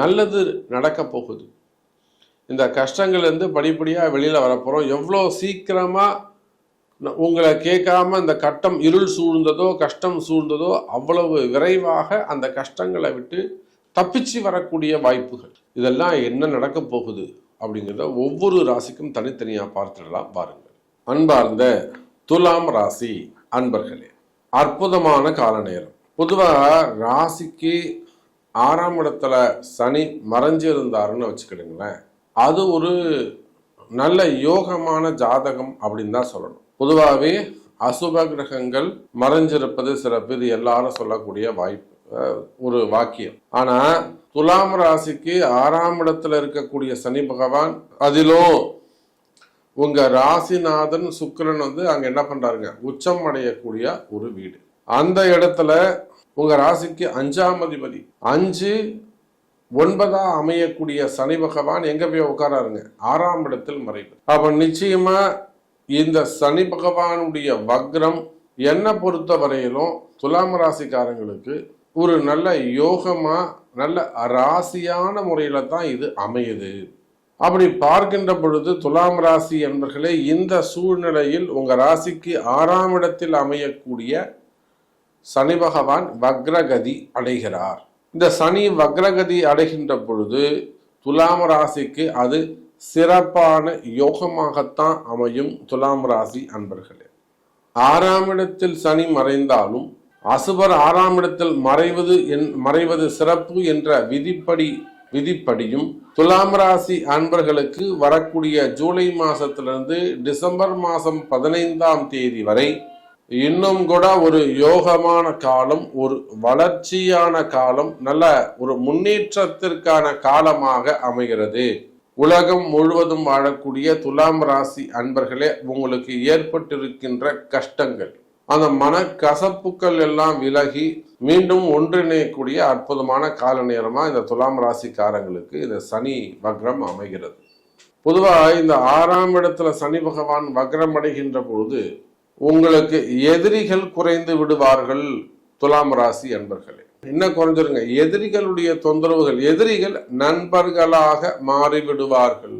நல்லது நடக்கப் போகுது. இந்த கஷ்டங்கள்லேருந்து படிப்படியாக வெளியில் வரப்போகிறோம் எவ்வளோ சீக்கிரமாக உங்களை கேட்காம இந்த கட்டம் இருள் சூழ்ந்ததோ கஷ்டம் சூழ்ந்ததோ அவ்வளவு விரைவாக அந்த கஷ்டங்களை விட்டு தப்பிச்சு வரக்கூடிய வாய்ப்புகள். இதெல்லாம் என்ன நடக்க போகுது அப்படிங்கிறத ஒவ்வொரு ராசிக்கும் தனித்தனியாக பார்த்துடலாம். பாருங்கள். அன்பார்ந்த துலாம் ராசி அன்பர்களே அற்புதமான கால நேரம் பொதுவாக ராசிக்கு ஆறாம் இடத்துல சனி மறைஞ்சு இருந்தாருன்னு வச்சுக்கிடுங்களேன். அது ஒரு நல்ல யோகமான ஜாதகம் அப்படின்னு தான் சொல்லணும். பொதுவாகவே அசுப கிரகங்கள் மறைஞ்சிருப்பது சிறப்பு. இது எல்லாரும் சொல்லக்கூடிய வாய்ப்பு ஒரு வாக்கியம். ஆனா துலாம் ராசிக்கு ஆறாம் இடத்துல இருக்கக்கூடிய சனி பகவான் அதிலும் உங்க ராசிநாதன் சுக்கரன் வந்து அங்க என்ன பண்றாருங்க? உச்சம் அடையக்கூடிய ஒரு வீடு. அந்த இடத்துல உங்க ராசிக்கு அஞ்சாம் அதிபதி. அஞ்சு ஒன்பதா அமையக்கூடிய சனி பகவான் எங்க போய் உட்காராருங்க? ஆறாம் இடத்தில் மறைவு. அப்ப நிச்சயமா இந்த சனி பகவானுடைய வக்ரம் என்னை பொறுத்த வரையிலும் துலாம் ராசிக்காரங்களுக்கு ஒரு நல்ல யோகமா நல்ல ராசியான முறையில தான் இது அமையுது. அப்படி பார்க்கின்ற பொழுது துலாம் ராசி என்பர்களே இந்த சூழ்நிலையில் உங்க ராசிக்கு ஆறாம் இடத்தில் அமையக்கூடிய சனி பகவான் வக்ரகதி அடைகிறார். இந்த சனி வக்ரகதி அடைகின்ற பொழுது துலாம் ராசிக்கு அது சிறப்பான யோகமாகத்தான் அமையும் துலாம் ராசி அன்பர்களே. ஆறாம் இடத்தில் சனி மறைந்தாலும் அசுபர் ஆறாம் இடத்தில் மறைவது என் மறைவது சிறப்பு என்ற விதிப்படி விதிப்படியும் துலாம் ராசி அன்பர்களுக்கு வரக்கூடிய ஜூலை மாசத்திலிருந்து டிசம்பர் மாதம் பதினைந்தாம் தேதி வரை இன்னும் கூட ஒரு யோகமான காலம் ஒரு வளர்ச்சியான காலம் நல்ல ஒரு முன்னேற்றத்திற்கான காலமாக அமைகிறது. உலகம் முழுவதும் வாழக்கூடிய துலாம் ராசி அன்பர்களே உங்களுக்கு ஏற்பட்டிருக்கின்ற கஷ்டங்கள் அந்த மனக்கசப்புக்கள் எல்லாம் விலகி மீண்டும் ஒன்றிணையக்கூடிய அற்புதமான கால நேரமாக இந்த துலாம் ராசிக்காரங்களுக்கு இந்த சனி வக்ரம் அமைகிறது. பொதுவாக இந்த ஆறாம் இடத்துல சனி பகவான் வக்ரம் அடைகின்ற பொழுது உங்களுக்கு எதிரிகள் குறைந்து விடுவார்கள் துலாம் ராசி அன்பர்களே. இன்னும் குறைஞ்சிருங்க. எதிரிகளுடைய தொந்தரவுகள் எதிரிகள் நண்பர்களாக மாறிவிடுவார்கள்.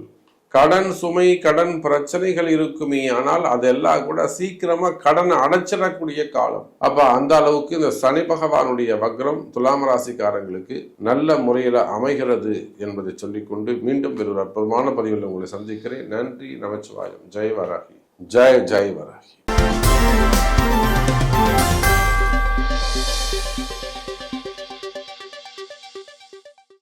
கடன் சுமை கடன் பிரச்சனைகள் இருக்குமே ஆனால் அதெல்லாம் கூட சீக்கிரமா கடனை அடைச்சிடக்கூடிய காலம். அப்ப அந்த அளவுக்கு இந்த சனி பகவானுடைய வக்ரம் துலாம் ராசிக்காரங்களுக்கு நல்ல முறையில் அமைகிறது என்பதை சொல்லிக்கொண்டு மீண்டும் ஒரு அற்புதமான பதிவில் உங்களை சந்திக்கிறேன். நன்றி நமச்சிவாயம். ஜெய் வராகி. ஜெய் ஜெய் வராகி. Thank you.